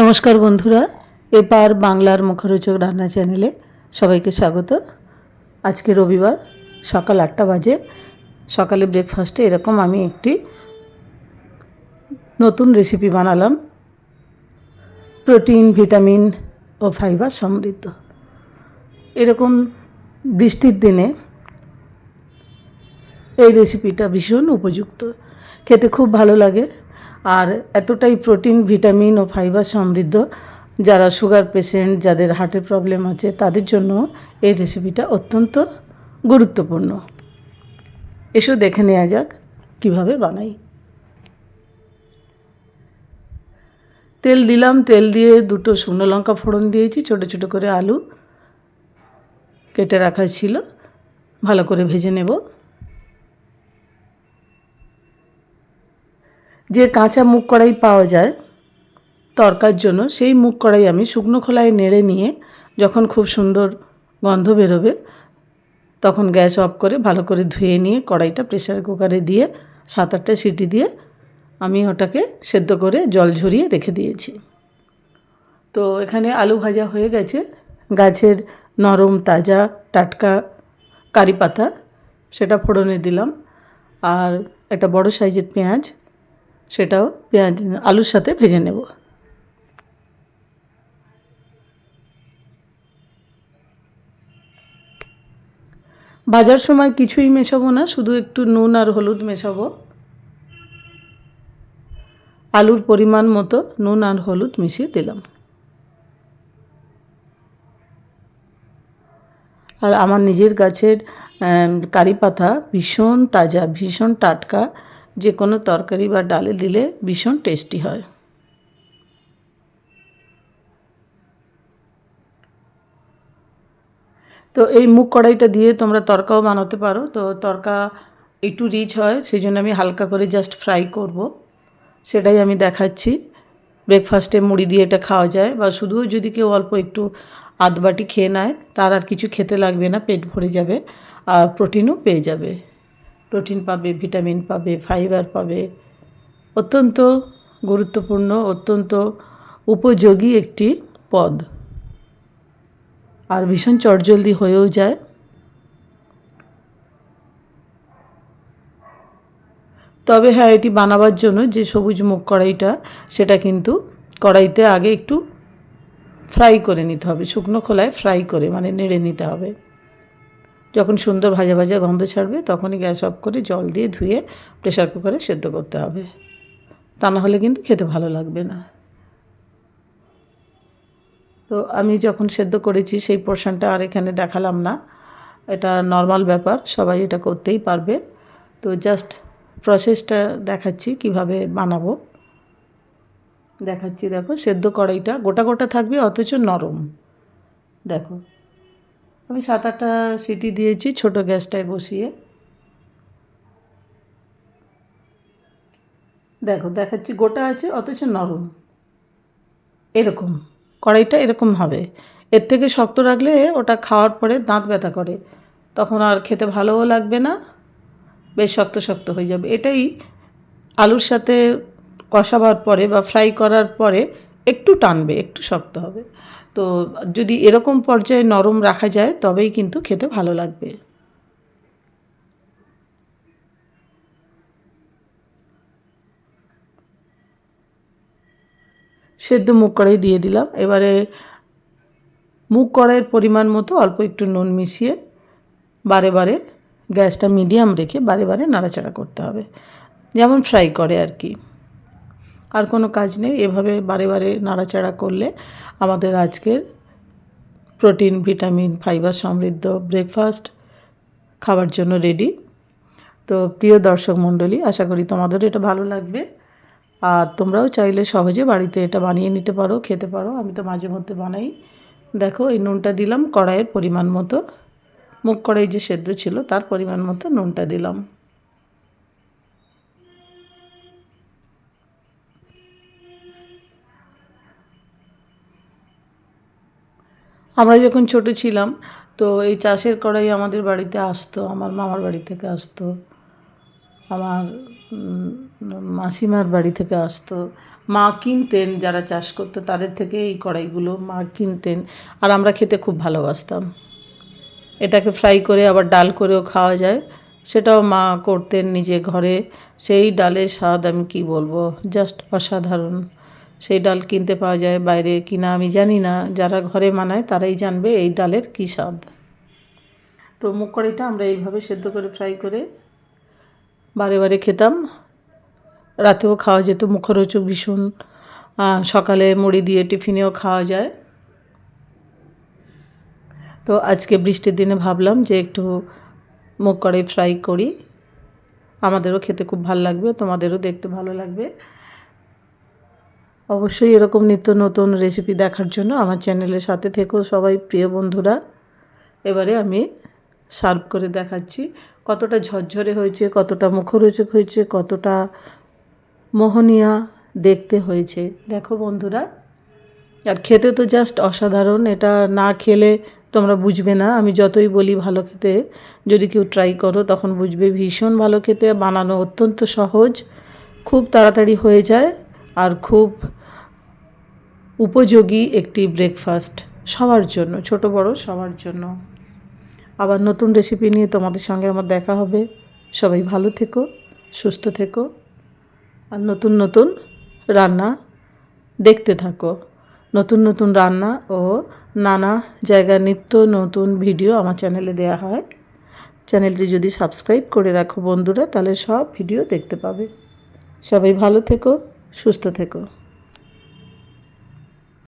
নমস্কার বন্ধুরা এপার বাংলার মুখরোচক রান্না চ্যানেলে সবাইকে স্বাগত। আজকে রবিবার, সকাল আটটা বাজে। সকালে ব্রেকফাস্টে এরকম আমি একটি নতুন রেসিপি বানালাম। প্রোটিন ভিটামিন ও ফাইবার সমৃদ্ধ। এরকম বৃষ্টির দিনে এই রেসিপিটা ভীষণ উপযুক্ত। খেতে খুব ভালো লাগে। আর এতটাই প্রোটিন ভিটামিন ও ফাইবার সমৃদ্ধ, যারা সুগার পেশেন্ট যাদের হার্টের প্রবলেম আছে, তাদের জন্য এই রেসিপিটা অত্যন্ত গুরুত্বপূর্ণ। এসো দেখে নেওয়া যাক কীভাবে বানাই। তেল দিলাম, তেল দিয়ে দুটো শুকনো লঙ্কা ফোড়ন দিয়েছি, ছোটো ছোটো করে আলু কেটে রাখা ছিল। ভালো করে ভেজে নেব। যে কাঁচা মুগ কড়াই পাওয়া যায় তরকার জন্য, সেই মুগ কড়াই আমি শুকনো খোলায় নেড়ে নিয়ে যখন খুব সুন্দর গন্ধ বেরোবে, তখন গ্যাস অফ করে ভালো করে ধুয়ে নিয়ে কড়াইটা প্রেসার কুকারে দিয়ে সাত আটটা সিটি দিয়ে আমি ওটাকে সেদ্ধ করে জল ঝরিয়ে রেখে দিয়েছি। তো এখানে আলু ভাজা হয়ে গেছে। গাছের নরম, তাজা, টাটকা কারি পাতা, সেটা ফোড়নে দিলাম। আর একটা বড় সাইজের পেঁয়াজ সেটাও পেঁয়াজ, আলুর সাথে ভেজে নেব। ভাজার সময় কিছুই মেশাবো না, শুধু একটু নুন আর হলুদ মেশাবো। আলুর পরিমাণ মতো নুন আর হলুদ মিশিয়ে দিলাম। আর আমার নিজের গাছের কারি পাতা ভীষণ তাজা, ভীষণ টাটকা। যে কোনো তরকারি বা ডালে দিলে ভীষণ টেস্টি হয়। তো এই মুগ কড়াইটা দিয়ে তোমরা তরকাও বানাতে পারো। তো তরকা একটু রিচ হয় সেই জন্য আমি হালকা করে জাস্ট ফ্রাই করব। সেটাই আমি দেখাচ্ছি। ব্রেকফাস্টে মুড়ি দিয়ে এটা খাওয়া যায় বা শুধুও যদি কেউ অল্প একটু আধ বাটি খেয়ে নেয়, তার আর কিছু খেতে লাগবে না, পেট ভরে যাবে আর প্রোটিনও পেয়ে যাবে। প্রোটিন পাবে, ভিটামিন পাবে, ফাইবার পাবে। অত্যন্ত গুরুত্বপূর্ণ, অত্যন্ত উপযোগী একটি পদ। আর ভীষণ চটজলদি হয়েও যায়। তবে হ্যাঁ এটি বানাবার জন্য যে সবুজ মুখ কড়াইটা, সেটা কিন্তু কড়াইতে আগে একটু ফ্রাই করে নিতে হবে। শুকনো খোলায় ফ্রাই করে মানে নেড়ে নিতে হবে। যখন সুন্দর ভাজা ভাজা গন্ধ ছাড়বে, তখনই গ্যাস অফ করে জল দিয়ে ধুয়ে প্রেশার কুকারে সেদ্ধ করতে হবে। তা না হলে কিন্তু খেতে ভালো লাগবে না। তো আমি যখন সেদ্ধ করেছি, সেই পোর্শনটা আর এখানে দেখালাম না। এটা নর্মাল ব্যাপার, সবাই এটা করতেই পারবে। তো জাস্ট প্রসেসটা দেখাচ্ছি কীভাবে বানাবো। দেখাচ্ছি, দেখো, সেদ্ধ কড়াইটা গোটা গোটা থাকবে, অথচ নরম। দেখো। আমি সাত আটটা সিটি দিয়েছি, ছোট গ্যাসটায় বসিয়ে। দেখো, দেখাচ্ছি, গোটা আছে, অথচ নরম। এরকম, কড়াইটা এরকম হবে। এর থেকে শক্ত রাখলে ওটা খাওয়ার পরে দাঁত ব্যথা করে। তখন আর খেতে ভালোও লাগবে না, বেশ শক্ত শক্ত হয়ে যাবে। এটাই আলুর সাথে কষাবার পরে বা ফ্রাই করার পরে একটু টানবে, একটু শক্ত হবে। তো যদি এরকম পর্যায়ে নরম রাখা যায়, তবেই কিন্তু খেতে ভালো লাগবে। সেদ্ধ মুগ কড়াই দিয়ে দিলাম। এবারে মুগ কড়াইয়ের পরিমাণ মতো অল্প একটু নুন মিশিয়ে বারে বারে গ্যাসটা মিডিয়াম রেখে বারে বারে নাড়াচাড়া করতে হবে। যেমন ফ্রাই করে আর কি। আর কোনো কাজ নেই। এভাবে বারে বারে নাড়াচাড়া করলে আমাদের আজকের প্রোটিন, ভিটামিন, ফাইবার সমৃদ্ধ ব্রেকফাস্ট খাবার জন্য রেডি। তো প্রিয় দর্শক মণ্ডলী, আশা করি তোমাদের এটা ভালো লাগবে। আর তোমরাও চাইলে সহজে বাড়িতে এটা বানিয়ে নিতে পারো, খেতে পারো। আমি তো মাঝে মধ্যে বানাই। দেখো, এই নুনটা দিলাম, কড়াইয়ের পরিমাণ মতো। মুখ কড়াই যে সেদ্ধ ছিল, তার পরিমাণ মতো নুনটা দিলাম। আমরা যখন ছোট ছিলাম, তো এই চাষের কড়াই আমাদের বাড়িতে আসতো, আমার মামার বাড়ি থেকে আসতো, আমার মাসিমার বাড়ি থেকে আসতো। মা কিনতেন, যারা চাষ করতো তাদের থেকে এই কড়াইগুলো মা কিনতেন আর আমরা খেতে খুব ভালোবাসতাম। এটাকে ফ্রাই করে আবার ডাল করেও খাওয়া যায়, সেটাও মা করতেন নিজে ঘরে। সেই ডালের স্বাদ আমি কি বলব? জাস্ট অসাধারণ। সেই ডাল কিনতে পাওয়া যায় বাইরে কিনা আমি জানি না। যারা ঘরে মানায় তারাই জানবে এই ডালের কী স্বাদ। তো মুগ কড়াইটা আমরা এইভাবে সেদ্ধ করে ফ্রাই করে বারে বারে খেতাম। রাতেও খাওয়া যেত মুখরোচক ভীষণ সকালে মুড়ি দিয়ে টিফিনেও খাওয়া যায়। তো আজকে বৃষ্টির দিনে ভাবলাম যে একটু মুগ কড়াই ফ্রাই করি। আমাদেরও খেতে খুব ভালো লাগবে, তোমাদেরও দেখতে ভালো লাগবে। অবশ্যই এরকম নিত্য নতুন রেসিপি দেখার জন্য আমার চ্যানেলের সাথে থেকেও সবাই, প্রিয় বন্ধুরা। এবারে আমি সার্ভ করে দেখাচ্ছি কতটা ঝরঝরে হয়েছে, কতটা মুখরোচক হয়েছে, কতটা মোহনীয়া দেখতে হয়েছে। দেখো বন্ধুরা, আর খেতে তো জাস্ট অসাধারণ, এটা না খেলে তোমরা বুঝবে না। আমি যতই বলি ভালো খেতে, যদি কেউ ট্রাই করো তখন বুঝবে ভীষণ ভালো খেতে, বানানো অত্যন্ত সহজ, খুব তাড়াতাড়ি হয়ে যায়, আর খুব উপযোগী একটি ব্রেকফাস্ট সবার জন্য, ছোট বড় সবার জন্য। আবার নতুন রেসিপি নিয়ে তোমাদের সঙ্গে আমার দেখা হবে। সবাই ভালো থেকো, সুস্থ থেকো, আর নতুন নতুন রান্না দেখতে থাকো। নতুন নতুন রান্না ও নানা জায়গার নিত্য নতুন ভিডিও আমার চ্যানেলে দেওয়া হয়। চ্যানেলটি যদি সাবস্ক্রাইব করে রাখো বন্ধুরা, তাহলে সব ভিডিও দেখতে পাবে। সবাই ভালো থেকো, সুস্থ থেকো।